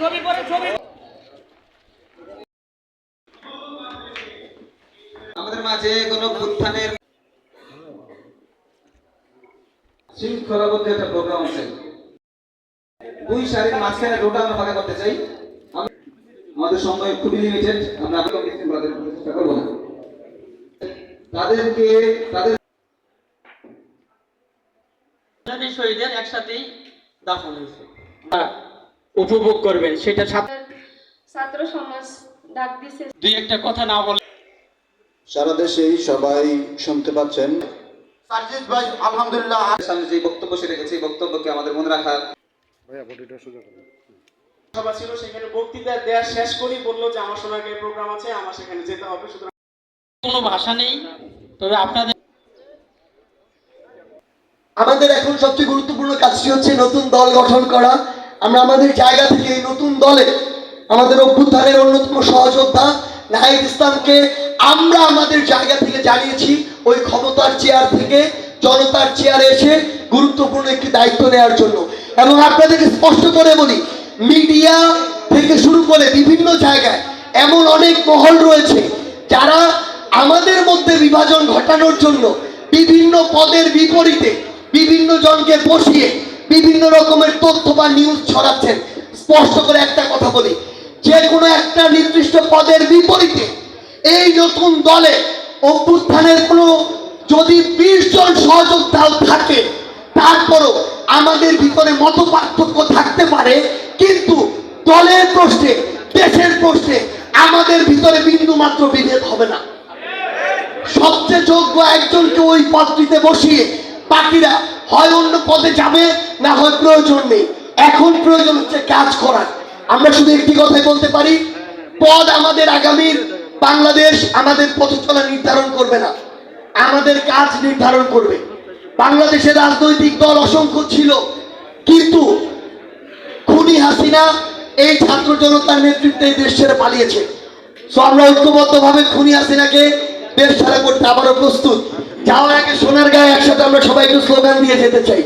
ছবি পরে ছবি। আমাদের মাঝে কোনো উত্থানের শৃঙ্খলাবদ্ধ একটা প্রোগ্রাম আছে। দুই সারির মাঝখানে রোটা আমরা ফাঁকা করতে চাই। আমাদের সময় খুবই লিমিটেড আমরা আপনাকে শৃঙ্খলাদের চেষ্টা করব না। তাদেরকে তাদের শহীদের একসাথেই দাফন হয়েছে। উপভোগ করবেন সেটা ছাত্র ছাত্র সমাজ ডাক দিছে। দুই একটা কথা না বলে সারা দেশেই সবাই শুনতে পাচ্ছেন। সার্জিস ভাই আলহামদুলিল্লাহ। সামনে যে বক্তব্য সে রেখেছে এই বক্তব্যকে আমাদের মনে রাখা। সভা ছিল সেখানে বক্তৃতা দেওয়া শেষ করেই বলল যে আমার সোনাকে প্রোগ্রাম আছে আমার সেখানে যেতে হবে সুতরাং কোনো ভাষা নেই তবে আপনাদের আমাদের এখন সবচেয়ে গুরুত্বপূর্ণ কাজটি হচ্ছে নতুন দল গঠন করা। আমরা আমাদের জায়গা থেকে এই নতুন দলে আমাদের অভ্যুত্থানের অন্যতম সহযোদ্ধা নাহিদ ইসলামকে আমরা আমাদের জায়গা থেকে জানিয়েছি, ওই ক্ষমতার চেয়ার থেকে জনতার চেয়ারে এসে গুরুত্বপূর্ণ একটি দায়িত্ব নেওয়ার জন্য। এবং আপনাদেরকে স্পষ্ট করে বলি মিডিয়া থেকে শুরু করে বিভিন্ন জায়গায় এমন অনেক মহল রয়েছে যারা আমাদের মধ্যে বিভাজন ঘটানোর জন্য বিভিন্ন পদের বিপরীতে বিভিন্ন জনকে বসিয়ে বিভিন্ন রকমের তথ্য বা নিউজ ছড়াচ্ছেন। স্পষ্ট করে একটা কথা বলি যে কোনো একটা নির্দিষ্ট পদের বিপরীতে এই নতুন দলে অভ্যুত্থানের কোনো যদি বিশ জন সহযোদ্ধাও থাকে, তারপরও আমাদের ভিতরে মত পার্থক্য থাকতে পারে, কিন্তু দলের প্রশ্নে, দেশের প্রশ্নে আমাদের ভিতরে বিন্দু মাত্র বিভেদ হবে না। সবচেয়ে যোগ্য একজনকে ওই পদটিতে বসিয়ে বাকিরা হয় অন্য পদে যাবে, না হয় প্রয়োজন নেই। এখন প্রয়োজন হচ্ছে কাজ করার। আমরা শুধু একটি কথাই বলতে পারি পদ আমাদের আগামীর বাংলাদেশ আমাদের পথচলা নির্ধারণ করবে না। আমাদের কাজ নির্ধারণ করবে। বাংলাদেশের রাজনৈতিক দল অসংখ্য ছিল, কিন্তু খুনি হাসিনা এই ছাত্র জনতার নেতৃত্বে দেশ ছেড়ে পালিয়েছে। সো আমরা ঐক্যবদ্ধভাবে খুনি হাসিনাকে দেশ ছাড়া করতে আবারও প্রস্তুত। যাওয়ার আগে সোনার গায়ে একসাথে আমরা সবাই একটু স্লোগান দিয়ে যেতে চাই।